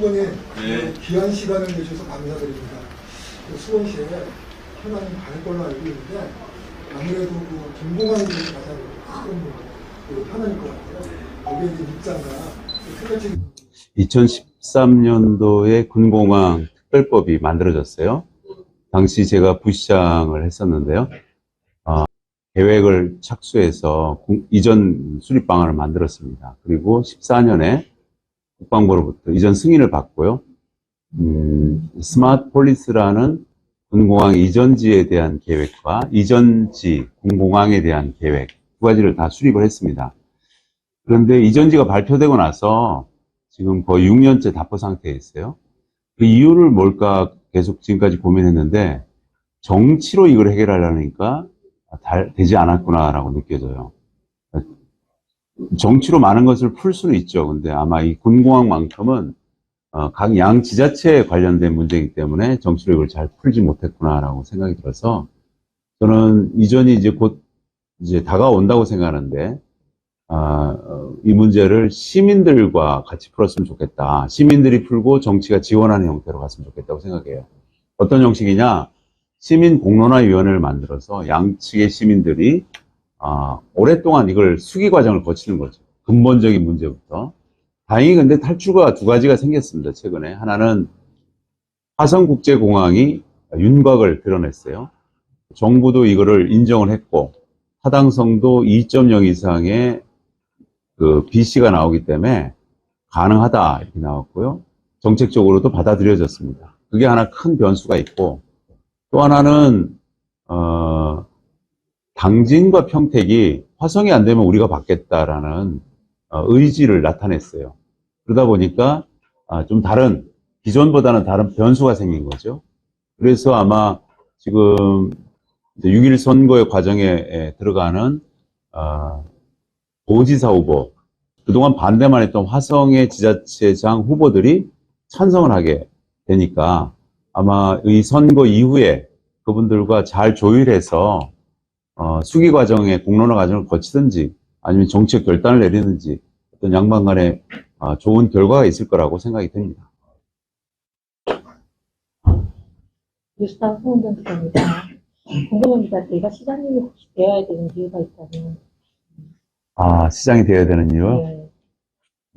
후보님, 네. 귀한 시간을 내주셔서 감사드립니다. 그 수원시에 현안이 많을 걸로 알고 있는데, 아무래도 그 김공환 분이 가장 큰그 현안일 것 같아요. 거기에 이제 입장과 그 특별책 2013년도에 군공항 특별법이 만들어졌어요. 당시 제가 부시장을 했었는데요. 어, 계획을 착수해서 군- 이전 수립 방안을 만들었습니다. 그리고 14년에 국방부로부터 이전 승인을 받고요. 음, 스마트 폴리스라는 군공항 이전지에 대한 계획과 이전지 군공항에 대한 계획 두 가지를 다 수립을 했습니다. 그런데 이전지가 발표되고 나서 지금 거의 6년째 답보 상태에 있어요. 그 이유를 뭘까 계속 지금까지 고민했는데 정치로 이걸 해결하려니까 달- 되지 않았구나라고 느껴져요. 정치로 많은 것을 풀 수는 있죠. 근데 아마 이 군공항만큼은 어, 각 양 지자체에 관련된 문제이기 때문에 정치로 이걸 잘 풀지 못했구나라고 생각이 들어서 저는 이전이 이제 곧 이제 다가온다고 생각하는데 아, 어, 이 문제를 시민들과 같이 풀었으면 좋겠다. 시민들이 풀고 정치가 지원하는 형태로 갔으면 좋겠다고 생각해요. 어떤 형식이냐? 시민 공론화위원회를 만들어서 양측의 시민들이 아, 오랫동안 이걸 수기 과정을 거치는 거죠. 근본적인 문제부터. 다행히 근데 탈출구가 두 가지가 생겼습니다. 최근에 하나는 화성국제공항이 윤곽을 드러냈어요. 정부도 이거를 인정을 했고 타당성도 2.0 이상의 그 BC가 나오기 때문에 가능하다 이렇게 나왔고요. 정책적으로도 받아들여졌습니다. 그게 하나 큰 변수가 있고 또 하나는 어, 당진과 평택이 화성이 안 되면 우리가 받겠다라는 어, 의지를 나타냈어요. 그러다 보니까 아, 좀 다른 기존보다는 다른 변수가 생긴 거죠. 그래서 아마 지금 6일 선거의 과정에 에, 들어가는 어, 도지사 후보, 그동안 반대만 했던 화성의 지자체장 후보들이 찬성을 하게 되니까 아마 이 선거 이후에 그분들과 잘 조율해서 어, 수기 과정에 공론화 과정을 거치든지 아니면 정책 결단을 내리든지 어떤 양반 간에 어, 좋은 결과가 있을 거라고 생각이 듭니다. 뉴스타운 후원전입니다 궁금합니다. 내가 시장님이 혹시 되어야 되는 이유가 있다면. 아, 시장이 되어야 되는 이유? 네.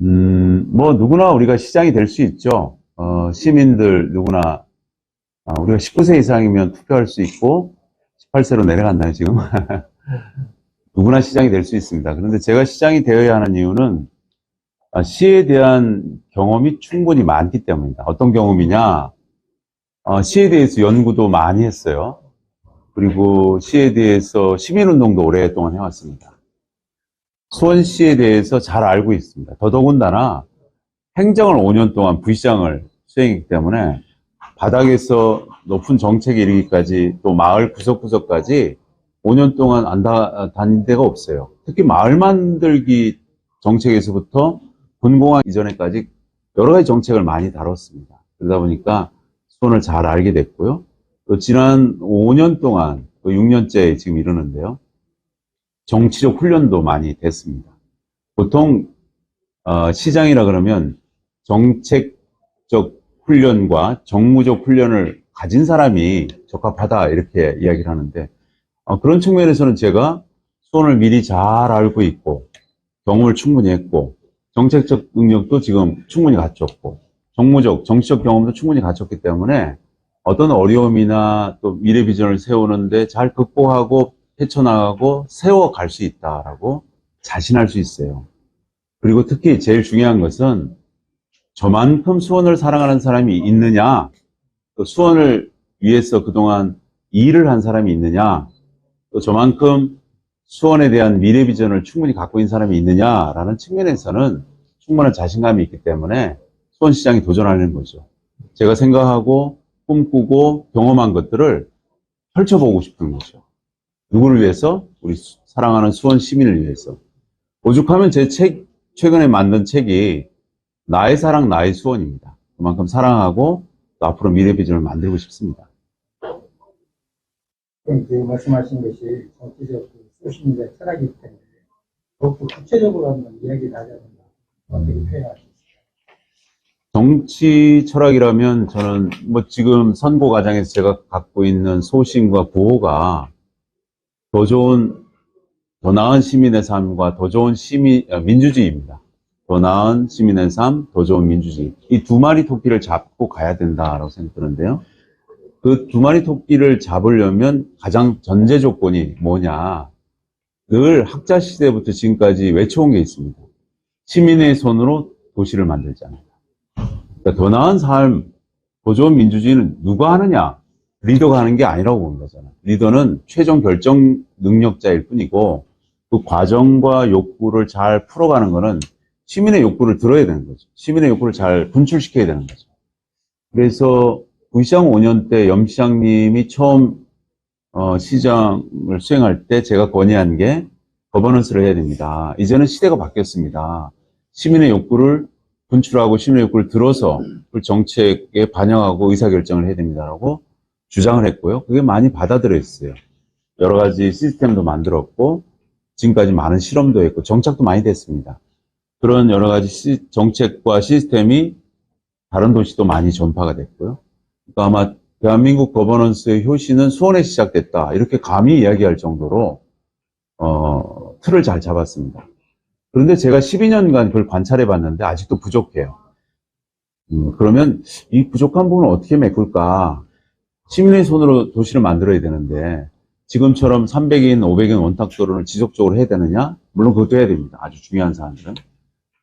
음, 뭐, 누구나 우리가 시장이 될 수 있죠. 어, 시민들 누구나, 아, 우리가 19세 이상이면 투표할 수 있고, 18세로 내려갔나요, 지금? 누구나 시장이 될 수 있습니다. 그런데 제가 시장이 되어야 하는 이유는, 아, 시에 대한 경험이 충분히 많기 때문입니다. 어떤 경험이냐? 어, 시에 대해서 연구도 많이 했어요. 그리고 시에 대해서 시민운동도 오랫동안 해왔습니다. 수원시에 대해서 잘 알고 있습니다. 더더군다나 행정을 5년 동안 부시장을 수행했기 때문에 바닥에서 높은 정책에 이르기까지 또 마을 구석구석까지 5년 동안 안 다, 다닌 데가 없어요. 특히 마을 만들기 정책에서부터 군공항 이전에까지 여러 가지 정책을 많이 다뤘습니다. 그러다 보니까 수원을 잘 알게 됐고요. 또 지난 5년 동안, 또 6년째 지금 이러는데요. 정치적 훈련도 많이 됐습니다. 보통 어, 시장이라 그러면 정책적 훈련과 정무적 훈련을 가진 사람이 적합하다 이렇게 이야기를 하는데 어, 그런 측면에서는 제가 수원을 미리 잘 알고 있고 경험을 충분히 했고 정책적 능력도 지금 충분히 갖췄고 정무적, 정치적 경험도 충분히 갖췄기 때문에 어떤 어려움이나 또 미래 비전을 세우는데 잘 극복하고 헤쳐나가고 세워갈 수 있다라고 자신할 수 있어요. 그리고 특히 제일 중요한 것은 저만큼 수원을 사랑하는 사람이 있느냐, 또 수원을 위해서 그동안 일을 한 사람이 있느냐, 또 저만큼 수원에 대한 미래 비전을 충분히 갖고 있는 사람이 있느냐라는 측면에서는 충분한 자신감이 있기 때문에 수원시장이 도전하는 거죠. 제가 생각하고 꿈꾸고 경험한 것들을 펼쳐보고 싶은 거죠. 누구를 위해서? 우리 수- 사랑하는 수원 시민을 위해서. 오죽하면 제 책, 최근에 만든 책이 나의 사랑, 나의 수원입니다. 그만큼 사랑하고 또 앞으로 미래 비전을 만들고 싶습니다. 그 말씀하신 것이 정치적 그 소신의 철학이기 때문에 더욱더 구체적으로 한번 이야기를 하자면 어떻게 표현하십니까? 정치 철학이라면 저는 뭐 지금 선거 과정에서 제가 갖고 있는 소신과 구호가 더 좋은, 더 나은 시민의 삶과 더 좋은 시민, 아, 민주주의입니다. 더 나은 시민의 삶, 더 좋은 민주주의. 이 두 마리 토끼를 잡고 가야 된다라고 생각드는데요. 그 두 마리 토끼를 잡으려면 가장 전제 조건이 뭐냐. 늘 학자 시대부터 지금까지 외쳐온 게 있습니다. 시민의 손으로 도시를 만들잖아요. 그러니까 더 나은 삶, 더 좋은 민주주의는 누가 하느냐? 리더가 하는 게 아니라고 보는 거잖아요. 리더는 최종 결정 능력자일 뿐이고 그 과정과 욕구를 잘 풀어가는 거는 시민의 욕구를 들어야 되는 거죠. 시민의 욕구를 잘 분출시켜야 되는 거죠. 그래서 구시장 5년 때 염시장님이 처음 어, 시장을 수행할 때 제가 건의한 게 거버넌스를 해야 됩니다. 이제는 시대가 바뀌었습니다. 시민의 욕구를 분출하고 시민의 욕구를 들어서 그 정책에 반영하고 의사결정을 해야 됩니다라고 주장을 했고요. 그게 많이 받아들여졌어요. 여러 가지 시스템도 만들었고 지금까지 많은 실험도 했고 정착도 많이 됐습니다. 그런 여러 가지 시- 정책과 시스템이 다른 도시도 많이 전파가 됐고요. 그러니까 아마 대한민국 거버넌스의 효시는 수원에 시작됐다. 이렇게 감히 이야기할 정도로 어, 틀을 잘 잡았습니다. 그런데 제가 12년간 그걸 관찰해 봤는데 아직도 부족해요. 음, 그러면 이 부족한 부분을 어떻게 메꿀까? 시민의 손으로 도시를 만들어야 되는데 지금처럼 300인, 500인 원탁도로를 지속적으로 해야 되느냐? 물론 그것도 해야 됩니다. 아주 중요한 사안들은.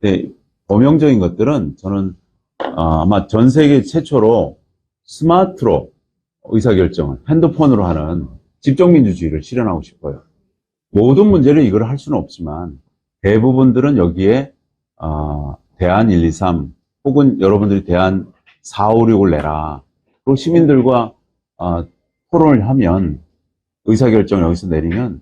근데 범용적인 것들은 저는 아, 아마 전 세계 최초로 스마트로 의사결정을 핸드폰으로 하는 집정민주주의를 실현하고 싶어요. 모든 문제를 이걸 할 수는 없지만 대부분들은 여기에 어, 대안 1, 2, 3 혹은 여러분들이 대안 4, 5, 6을 내라. 그리고 시민들과 어, 토론을 하면 의사결정을 여기서 내리면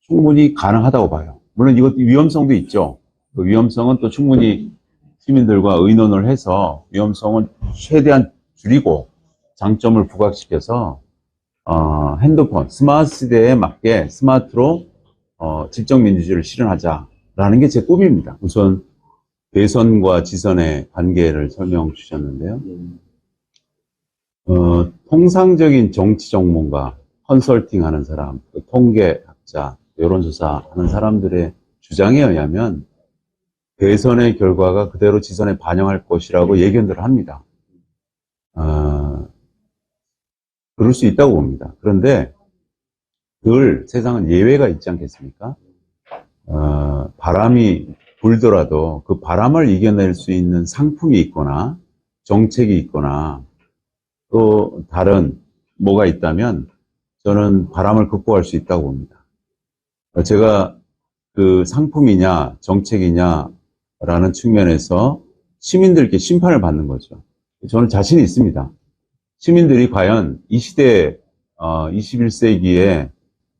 충분히 가능하다고 봐요. 물론 이것 위험성도 있죠. 그 위험성은 또 충분히 시민들과 의논을 해서 위험성은 최대한 줄이고 장점을 부각시켜서 어, 핸드폰, 스마트 시대에 맞게 스마트로 어, 집정 민주주의를 실현하자라는 게 제 꿈입니다. 우선 대선과 지선의 관계를 설명 주셨는데요. 어, 통상적인 정치 전문가, 컨설팅 하는 사람, 또 통계학자, 여론조사 하는 사람들의 주장에 의하면 대선의 결과가 그대로 지선에 반영할 것이라고 예견들을 합니다. 아, 그럴 수 있다고 봅니다. 그런데 늘 세상은 예외가 있지 않겠습니까? 어, 바람이 불더라도 그 바람을 이겨낼 수 있는 상품이 있거나 정책이 있거나 또 다른 뭐가 있다면 저는 바람을 극복할 수 있다고 봅니다. 어, 제가 그 상품이냐 정책이냐 라는 측면에서 시민들께 심판을 받는 거죠. 저는 자신이 있습니다. 시민들이 과연 이 시대, 어, 21세기에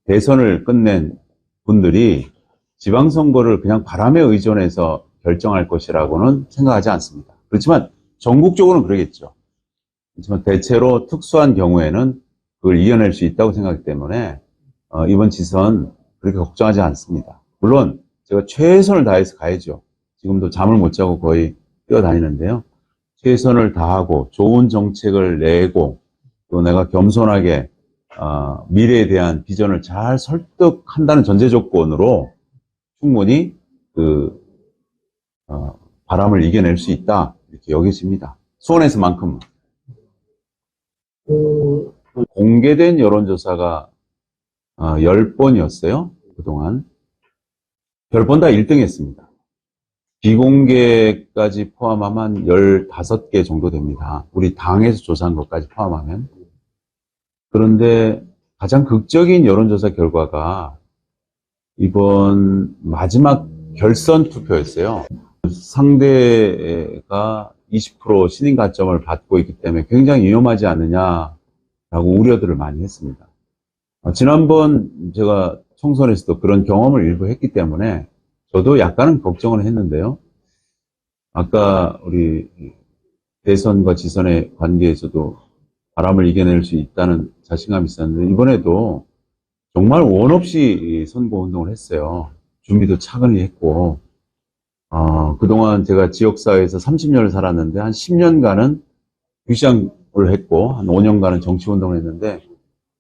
대선을 끝낸 분들이 지방선거를 그냥 바람에 의존해서 결정할 것이라고는 생각하지 않습니다. 그렇지만 전국적으로는 그러겠죠. 그렇지만 대체로 특수한 경우에는 그걸 이겨낼 수 있다고 생각하기 때문에 어, 이번 지선 그렇게 걱정하지 않습니다. 물론 제가 최선을 다해서 가야죠. 지금도 잠을 못 자고 거의 뛰어다니는데요. 최선을 다하고 좋은 정책을 내고 또 내가 겸손하게 어, 미래에 대한 비전을 잘 설득한다는 전제 조건으로 충분히 그 어, 바람을 이겨낼 수 있다 이렇게 여겨집니다. 수원에서만큼 그, 공개된 여론조사가 어, 10번이었어요. 그동안. 10번 다 1등 했습니다. 비공개까지 포함하면 15개 정도 됩니다. 우리 당에서 조사한 것까지 포함하면. 그런데 가장 극적인 여론조사 결과가 이번 마지막 결선 투표였어요. 상대가 20% 신인 가점을 받고 있기 때문에 굉장히 위험하지 않느냐라고 우려들을 많이 했습니다. 어, 지난번 제가 총선에서도 그런 경험을 일부 했기 때문에 저도 약간은 걱정을 했는데요. 아까 우리 대선과 지선의 관계에서도 바람을 이겨낼 수 있다는 자신감이 있었는데 이번에도 정말 원 없이 선거 운동을 했어요. 준비도 차근히 했고 어, 그동안 제가 지역사회에서 30년을 살았는데, 한 10년간은 시장을 했고, 한 5년간은 정치운동을 했는데,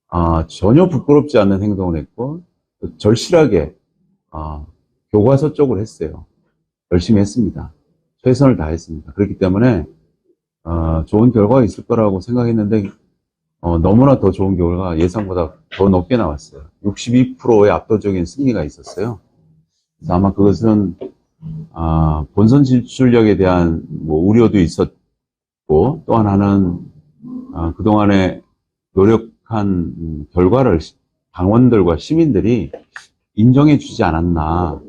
아, 전혀 부끄럽지 않는 행동을 했고, 또 절실하게, 아, 교과서 쪽을 했어요. 열심히 했습니다. 최선을 다했습니다. 그렇기 때문에, 어, 좋은 결과가 있을 거라고 생각했는데, 어, 너무나 더 좋은 결과가 예상보다 더 높게 나왔어요. 62%의 압도적인 승리가 있었어요. 그래서 아마 그것은, 아, 본선 진출력에 대한 뭐 우려도 있었고, 또 하나는, 아, 그동안에 노력한 음, 결과를 시- 당원들과 시민들이 인정해 주지 않았나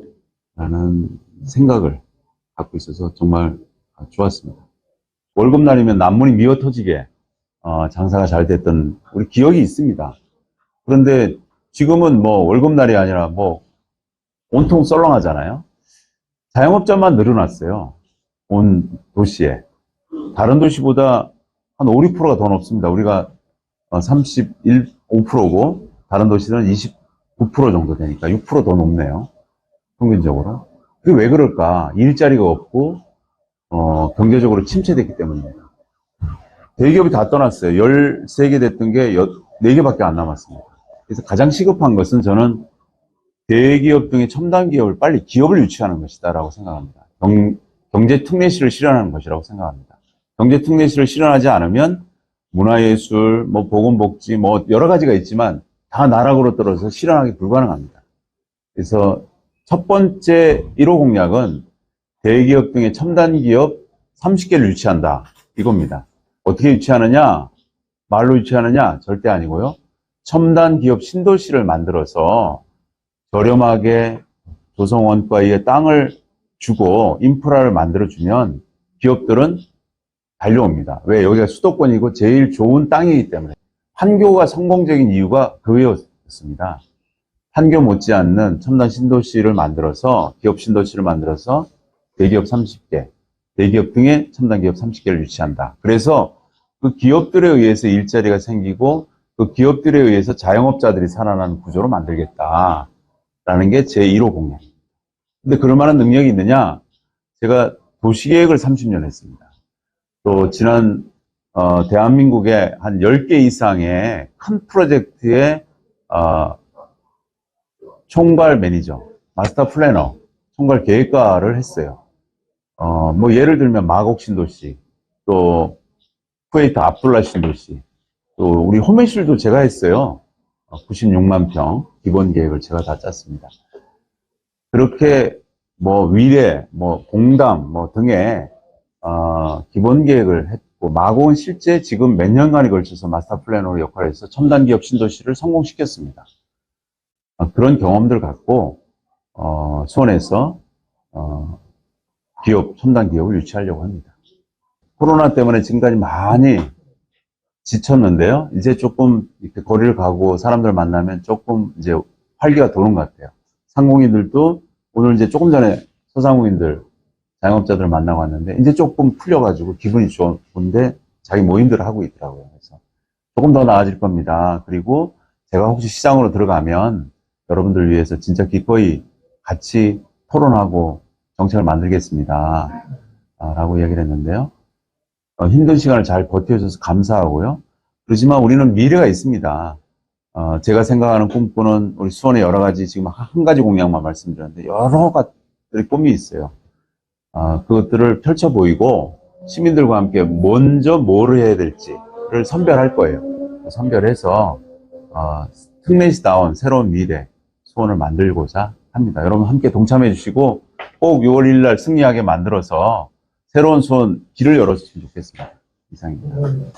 라는 생각을 갖고 있어서 정말 아, 좋았습니다. 월급날이면 남문이 미어 터지게 어, 장사가 잘 됐던 우리 기억이 있습니다. 그런데 지금은 뭐 월급날이 아니라 뭐 온통 썰렁하잖아요. 자영업자만 늘어났어요. 온 도시에. 다른 도시보다 한 5, 6%가 더 높습니다. 우리가 31, 5%고 다른 도시는 29% 정도 되니까 6%더 높네요. 평균적으로. 그게 왜 그럴까? 일자리가 없고 어, 경제적으로 침체됐기 때문입니다. 대기업이 다 떠났어요. 13개 됐던 게 4개밖에 안 남았습니다. 그래서 가장 시급한 것은 저는 대기업 등의 첨단 기업을 빨리 기업을 유치하는 것이다라고 생각합니다. 경, 경제 특례시를 실현하는 것이라고 생각합니다. 경제 특례시를 실현하지 않으면 문화예술, 뭐 보건복지, 뭐 여러 가지가 있지만 다 나락으로 떨어져 실현하기 불가능합니다. 그래서 첫 번째 1호 공약은 대기업 등의 첨단 기업 30개를 유치한다. 이겁니다. 어떻게 유치하느냐? 말로 유치하느냐? 절대 아니고요. 첨단 기업 신도시를 만들어서 저렴하게 조성원과의 땅을 주고 인프라를 만들어주면 기업들은 달려옵니다. 왜? 여기가 수도권이고 제일 좋은 땅이기 때문에. 판교가 성공적인 이유가 그거였습니다. 판교 못지않는 첨단 신도시를 만들어서 기업 신도시를 만들어서 대기업 30개, 대기업 등의 첨단 기업 30개를 유치한다. 그래서 그 기업들에 의해서 일자리가 생기고 그 기업들에 의해서 자영업자들이 살아나는 구조로 만들겠다라는 게 제 1호 공약. 근데 그럴 만한 능력이 있느냐? 제가 도시계획을 30년 했습니다. 또 지난 어, 대한민국의 한 10개 이상의 큰 프로젝트의 어, 총괄 매니저, 마스터 플래너, 총괄 계획가를 했어요. 어, 뭐 예를 들면 마곡 신도시, 또 쿠웨이트 압둘라 신도시, 또 우리 호메실도 제가 했어요. 96만 평 기본 계획을 제가 다 짰습니다. 그렇게 뭐 위례, 뭐 공담, 뭐 등의 어, 기본 계획을 했고 마곡은 실제 지금 몇 년간에 걸쳐서 마스터 플래너로 역할을 해서 첨단 기업 신도시를 성공시켰습니다. 어, 그런 경험들 갖고 어, 수원에서 어, 기업, 첨단 기업을 유치하려고 합니다. 코로나 때문에 지금까지 많이 지쳤는데요. 이제 조금 이렇게 거리를 가고 사람들 만나면 조금 이제 활기가 도는 것 같아요. 상공인들도 오늘 이제 조금 전에 소상공인들, 자영업자들 만나고 왔는데 이제 조금 풀려가지고 기분이 좋은데 자기 모임들을 하고 있더라고요. 그래서 조금 더 나아질 겁니다. 그리고 제가 혹시 시장으로 들어가면 여러분들 위해서 진짜 기꺼이 같이 토론하고 정책을 만들겠습니다. 아, 라고 얘기를 했는데요. 어, 힘든 시간을 잘 버텨줘서 감사하고요. 그렇지만 우리는 미래가 있습니다. 어, 제가 생각하는 꿈꾸는 우리 수원의 여러 가지 지금 한 가지 공약만 말씀드렸는데 여러 가지 꿈이 있어요. 아, 그것들을 펼쳐 보이고 시민들과 함께 먼저 뭘 해야 될지를 선별할 거예요. 선별해서 어, 특례시다운 새로운 미래 수원을 만들고자 합니다. 여러분 함께 동참해 주시고 꼭 6월 1일 날 승리하게 만들어서 새로운 수원 길을 열어주시면 좋겠습니다. 이상입니다. 음,